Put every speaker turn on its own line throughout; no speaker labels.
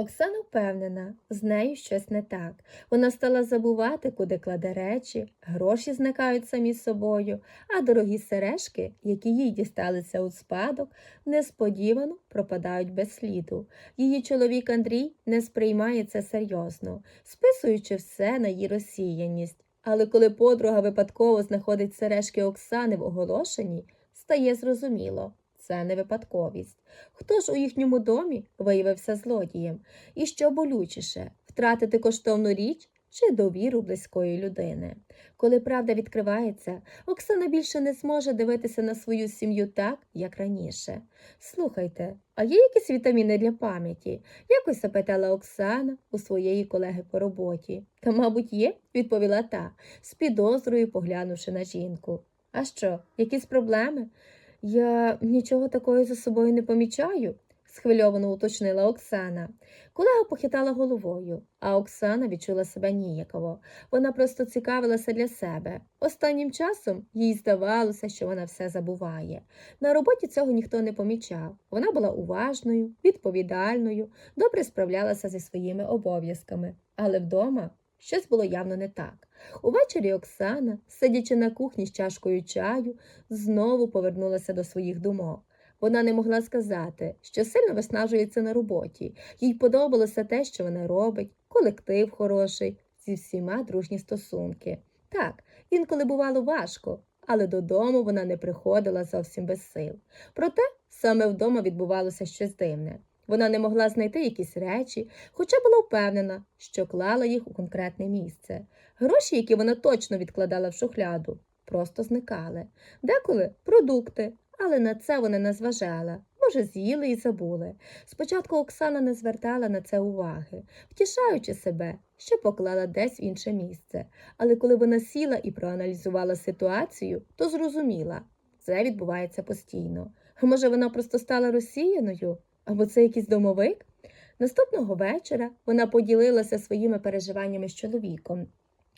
Оксана впевнена, з нею щось не так. Вона стала забувати, куди кладе речі, гроші зникають самі собою, а дорогі сережки, які їй дісталися у спадок, несподівано пропадають без сліду. Її чоловік Андрій не сприймає це серйозно, списуючи все на її розсіяність. Але коли подруга випадково знаходить сережки Оксани в оголошенні, стає зрозуміло. Це не випадковість. Хто ж у їхньому домі виявився злодієм? І що болючіше втратити коштовну річ чи довіру близької людини? Коли правда відкривається, Оксана більше не зможе дивитися на свою сім'ю так, як раніше. Слухайте, а є якісь вітаміни для пам'яті? Якось запитала Оксана у своєї колеги по роботі. Та, мабуть, є, відповіла та, з підозрою поглянувши на жінку. А що, якісь проблеми? Я нічого такого за собою не помічаю, схвильовано уточнила Оксана. Колега похитала головою, а Оксана відчула себе ніяково. Вона просто цікавилася для себе. Останнім часом їй здавалося, що вона все забуває. На роботі цього ніхто не помічав. Вона була уважною, відповідальною, добре справлялася зі своїми обов'язками, але вдома щось було явно не так. Увечері Оксана, сидячи на кухні з чашкою чаю, знову повернулася до своїх думок. Вона не могла сказати, що сильно виснажується на роботі, їй подобалося те, що вона робить, колектив хороший, зі всіма дружні стосунки. Так, інколи бувало важко, але додому вона не приходила зовсім без сил. Проте саме вдома відбувалося щось дивне. Вона не могла знайти якісь речі, хоча була впевнена, що клала їх у конкретне місце. Гроші, які вона точно відкладала в шухляду, просто зникали. Деколи продукти, але на це вона не зважала. Може, з'їли і забули. Спочатку Оксана не звертала на це уваги, втішаючи себе, що поклала десь в інше місце. Але коли вона сіла і проаналізувала ситуацію, то зрозуміла, це відбувається постійно. Може, вона просто стала розсіяною? Або це якийсь домовик? Наступного вечора вона поділилася своїми переживаннями з чоловіком.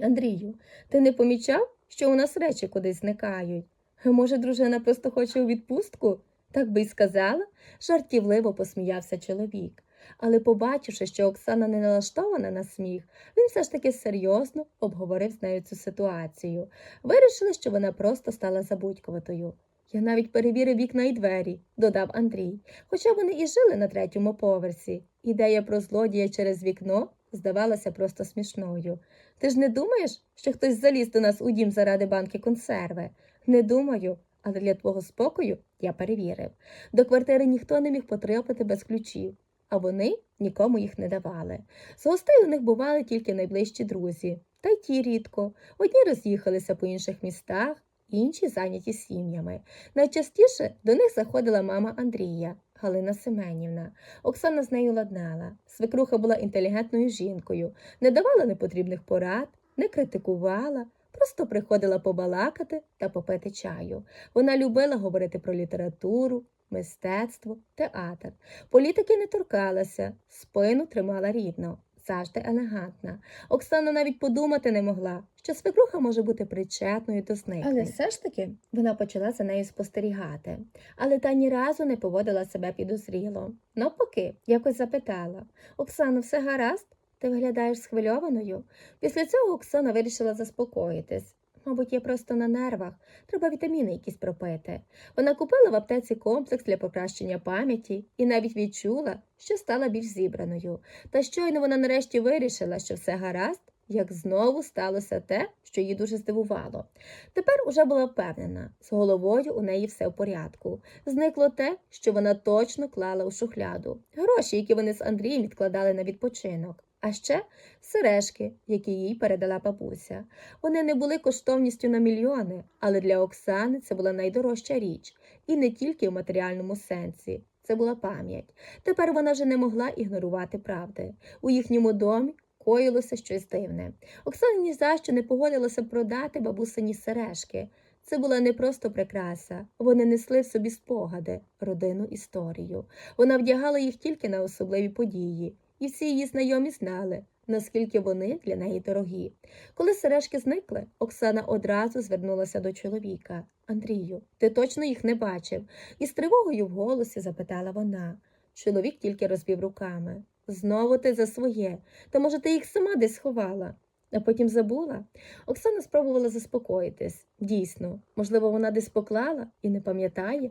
Андрію, ти не помічав, що у нас речі кудись зникають? Може, дружина просто хоче у відпустку? Так би й сказала, жартівливо посміявся чоловік. Але, побачивши, що Оксана не налаштована на сміх, він все ж таки серйозно обговорив з нею цю ситуацію. Вирішили, що вона просто стала забудькуватою. Я навіть перевірив вікна і двері, додав Андрій, хоча вони і жили на третьому поверсі. Ідея про злодія через вікно здавалася просто смішною. Ти ж не думаєш, що хтось заліз до нас у дім заради банки консерви? Не думаю, але для твого спокою я перевірив. До квартири ніхто не міг потрапити без ключів, а вони нікому їх не давали. З гостей у них бували тільки найближчі друзі, та й ті рідко. Одні роз'їхалися по інших містах, інші зайняті сім'ями. Найчастіше до них заходила мама Андрія. Галина Семенівна. Оксана з нею ладнала. Свекруха була інтелігентною жінкою, не давала непотрібних порад, не критикувала, просто приходила побалакати та попити чаю. Вона любила говорити про літературу, мистецтво, театр. Політики не торкалася, спину тримала рівно. Завжди елегантна. Оксана навіть подумати не могла, що свекруха може бути причетною до зникнень. Але все ж таки вона почала за нею спостерігати, але та ні разу не поводила себе підозріло. Навпаки, якось запитала Оксано, все гаразд? Ти виглядаєш схвильованою? Після цього Оксана вирішила заспокоїтись. Мабуть, я просто на нервах, треба вітаміни якісь пропити. Вона купила в аптеці комплекс для покращення пам'яті і навіть відчула, що стала більш зібраною. Та щойно вона нарешті вирішила, що все гаразд, як знову сталося те, що її дуже здивувало. Тепер уже була впевнена, з головою у неї все в порядку. Зникло те, що вона точно клала у шухляду, гроші, які вони з Андрієм відкладали на відпочинок. А ще сережки, які їй передала бабуся. Вони не були коштовністю на мільйони, але для Оксани це була найдорожча річ, і не тільки в матеріальному сенсі. Це була пам'ять. Тепер вона вже не могла ігнорувати правди. У їхньому домі коїлося щось дивне. Оксана ні за що не погодилася продати бабусині сережки. Це була не просто прикраса, вони несли в собі спогади, родинну історію. Вона вдягала їх тільки на особливі події, і всі її знайомі знали, наскільки вони для неї дорогі. Коли сережки зникли, Оксана одразу звернулася до чоловіка. Андрію, ти точно їх не бачив? І з тривогою в голосі запитала вона. Чоловік тільки розвів руками. знову ти за своє. Та може ти їх сама десь сховала? А потім забула. Оксана спробувала заспокоїтись. Дійсно, можливо, вона десь поклала і не пам'ятає.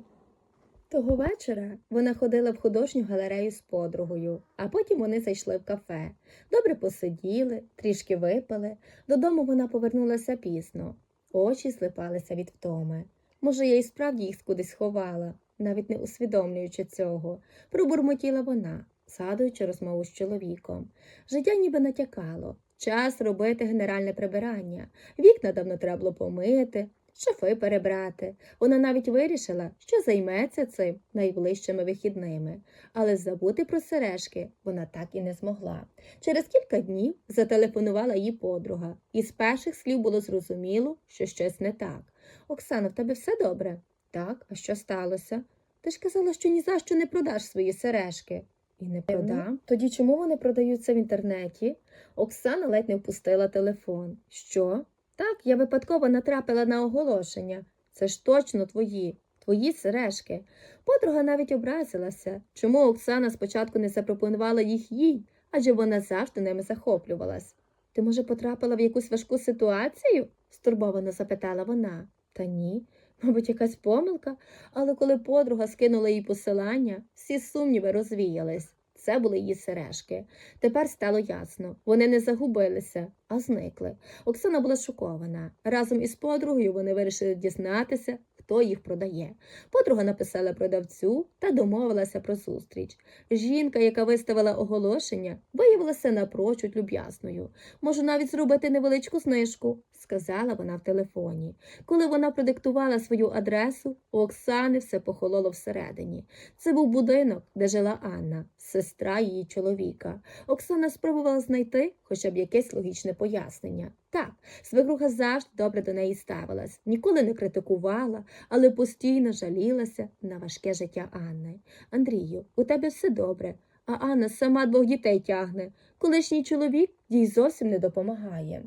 Того вечора вона ходила в художню галерею з подругою, а потім вони зайшли в кафе. Добре посиділи, трішки випили. Додому вона повернулася пізно. Очі злипалися від втоми. Може, я і справді їх кудись ховала, навіть не усвідомлюючи цього. Пробурмотіла вона, згадуючи розмову з чоловіком. Життя ніби натякало. Час робити генеральне прибирання. Вікна давно треба було помити, шафи перебрати. Вона навіть вирішила, що займеться цим найближчими вихідними, але забути про сережки вона так і не змогла. Через кілька днів зателефонувала їй подруга, і з перших слів було зрозуміло, що щось не так. Оксана, в тебе все добре? Так, а що сталося? Ти ж казала, що ні за що не продаш свої сережки. І не продам. Тоді чому вони продаються в інтернеті? Оксана ледь не впустила телефон. Що? Так, я випадково натрапила на оголошення. Це ж точно твої, твої сережки. Подруга навіть образилася, чому Оксана спочатку не запропонувала їх їй, адже вона завжди ними захоплювалась. Ти, може, потрапила в якусь важку ситуацію? стурбовано запитала вона. Та ні, мабуть, якась помилка, але коли подруга скинула їй посилання, всі сумніви розвіялись. Це були її сережки. Тепер стало ясно, вони не загубилися, а зникли. Оксана була шокована. Разом із подругою вони вирішили дізнатися, хто їх продає. Подруга написала продавцю та домовилася про зустріч. Жінка, яка виставила оголошення, виявилася напрочуд люб'язною. Можу навіть зробити невеличку знижку, сказала вона в телефоні. Коли вона продиктувала свою адресу, у Оксани все похололо всередині. Це був будинок, де жила Анна, сестра її чоловіка. Оксана спробувала знайти хоча б якесь логічне пояснення. Так, свекруха завжди добре до неї ставилась, ніколи не критикувала, але постійно жалілася на важке життя Анни. Андрію, у тебе все добре, а Анна сама двох дітей тягне. Колишній чоловік їй зовсім не допомагає.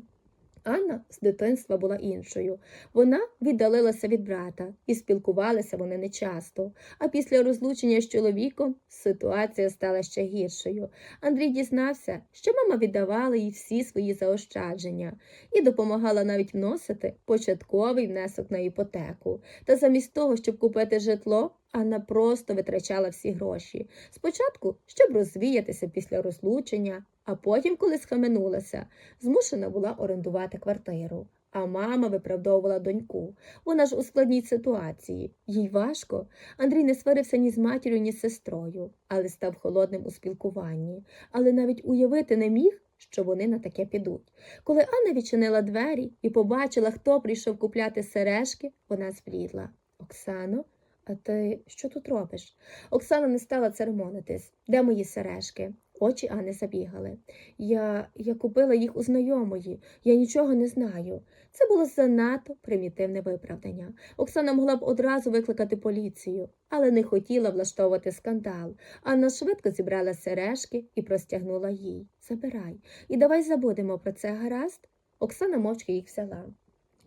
Анна з дитинства була іншою. Вона віддалилася від брата, і спілкувалися вони нечасто. А після розлучення з чоловіком ситуація стала ще гіршою. Андрій дізнався, що мама віддавала їй всі свої заощадження і допомагала навіть вносити початковий внесок на іпотеку. Та замість того, щоб купити житло, Анна просто витрачала всі гроші. Спочатку, щоб розвіятися після розлучення, а потім, коли схаменулася, змушена була орендувати квартиру. А мама виправдовувала доньку. Вона ж у складній ситуації. Їй важко. Андрій не сварився ні з матір'ю, ні з сестрою, але став холодним у спілкуванні. Але навіть уявити не міг, що вони на таке підуть. Коли Анна відчинила двері і побачила, хто прийшов купляти сережки, вона зблідла. Оксано, а ти що тут робиш? Оксана не стала церемонитись. Де мої сережки? Очі Анни забігали. Я, я купила їх у знайомої, я нічого не знаю. Це було занадто примітивне виправдання. Оксана могла б одразу викликати поліцію, але не хотіла влаштовувати скандал. Анна швидко зібрала сережки і простягнула їй. Забирай. І давай забудемо про це, гаразд? Оксана мовчки їх взяла.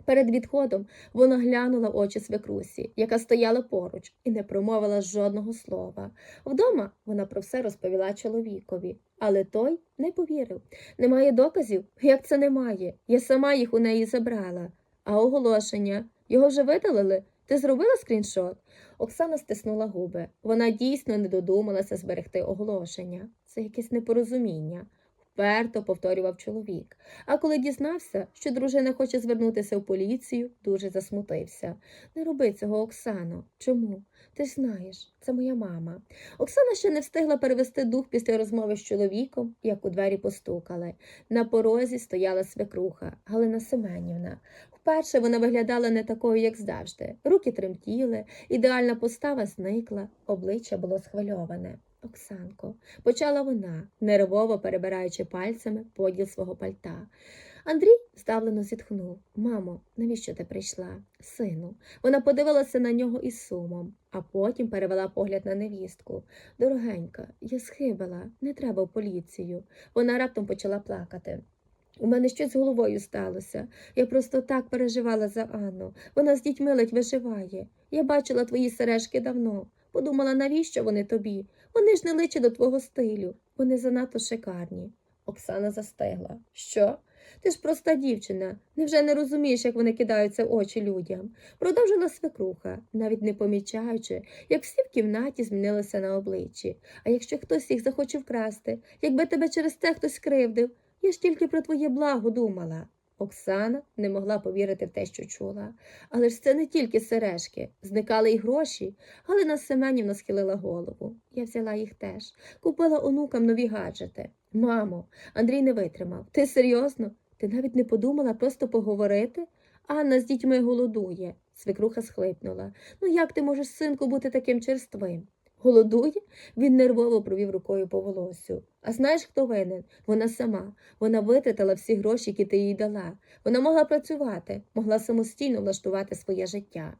Перед відходом вона глянула в очі свекрусі, яка стояла поруч, і не промовила жодного слова. Вдома вона про все розповіла чоловікові, але той не повірив. Немає доказів? Як це немає? Я сама їх у неї забрала. А оголошення його вже видалили? Ти зробила скріншот? Оксана стиснула губи. Вона дійсно не додумалася зберегти оголошення. Це якесь непорозуміння. Вперто повторював чоловік. А коли дізнався, що дружина хоче звернутися в поліцію, дуже засмутився. Не роби цього, Оксано. Чому? Ти знаєш, це моя мама. Оксана ще не встигла перевести дух після розмови з чоловіком, як у двері постукали. На порозі стояла свекруха Галина Семенівна. Вперше вона виглядала не такою, як завжди. Руки тремтіли, ідеальна постава зникла, обличчя було схвильоване. Оксанко, почала вона, нервово перебираючи пальцями поділ свого пальта. Андрій здавлено зітхнув. Мамо, навіщо ти прийшла? Сину. Вона подивилася на нього із сумом, а потім перевела погляд на невістку. Дорогенька, я схибила, не треба в поліцію. Вона раптом почала плакати. У мене щось з головою сталося. Я просто так переживала за Анну. Вона з дітьми ледь виживає. Я бачила твої сережки давно. Подумала, навіщо вони тобі? Вони ж не личать до твого стилю. Вони занадто шикарні. Оксана застигла. Що? Ти ж проста дівчина. Невже не розумієш, як вони кидаються в очі людям? Продовжила свекруха, навіть не помічаючи, як всі в кімнаті змінилися на обличчі. А якщо хтось їх захоче вкрасти, якби тебе через це хтось скривдив, я ж тільки про твоє благо думала. Оксана не могла повірити в те, що чула. Але ж це не тільки сережки, зникали й гроші. Галина Семенівна схилила голову. Я взяла їх теж. Купила онукам нові гаджети. Мамо, Андрій не витримав. Ти серйозно? Ти навіть не подумала просто поговорити? Анна з дітьми голодує. Свекруха схлипнула. Ну як ти можеш, синку, бути таким черствим? Голодує? Він нервово провів рукою по волосю. А знаєш, хто винен? Вона сама. Вона витратила всі гроші, які ти їй дала. Вона могла працювати, могла самостійно влаштувати своє життя.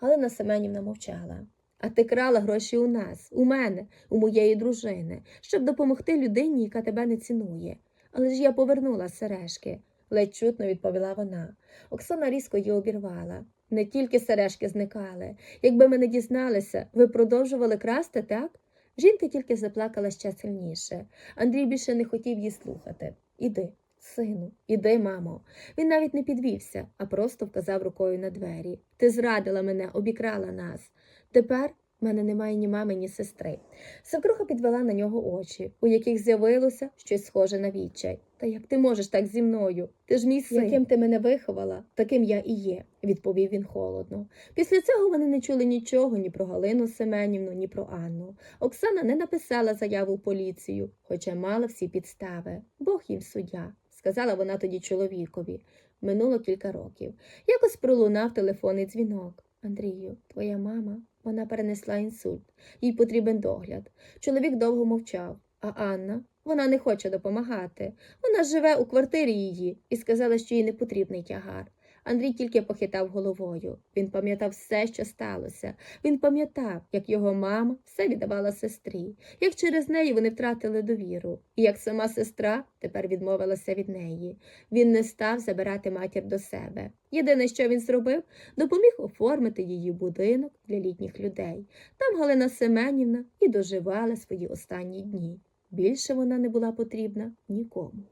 Галина Семенівна мовчала. А ти крала гроші у нас, у мене, у моєї дружини, щоб допомогти людині, яка тебе не цінує. Але ж я повернула сережки, ледь чутно відповіла вона. Оксана різко її обірвала. Не тільки сережки зникали. Якби ми не дізналися, ви продовжували красти, так? Жінка тільки заплакала ще сильніше. Андрій більше не хотів її слухати. Іди, сину, іди, мамо. Він навіть не підвівся, а просто вказав рукою на двері. Ти зрадила мене, обікрала нас. Тепер в мене немає ні мами, ні сестри. Свекруха підвела на нього очі, у яких з'явилося щось схоже на відчай. Та як ти можеш так зі мною? Ти ж мій син. Яким ти мене виховала, таким я і є, відповів він холодно. Після цього вони не чули нічого ні про Галину Семенівну, ні про Анну. Оксана не написала заяву в поліцію, хоча мала всі підстави. Бог їм суддя, сказала вона тоді чоловікові. Минуло кілька років. Якось пролунав телефонний дзвінок. Андрію, твоя мама, вона перенесла інсульт, їй потрібен догляд. Чоловік довго мовчав, а Анна, вона не хоче допомагати. Вона живе у квартирі її і сказала, що їй не потрібний тягар. Андрій тільки похитав головою. Він пам'ятав все, що сталося. Він пам'ятав, як його мама все віддавала сестрі, як через неї вони втратили довіру, і як сама сестра тепер відмовилася від неї. Він не став забирати матір до себе. Єдине, що він зробив, допоміг оформити її будинок для літніх людей. Там Галина Семенівна і доживала свої останні дні. Більше вона не була потрібна нікому.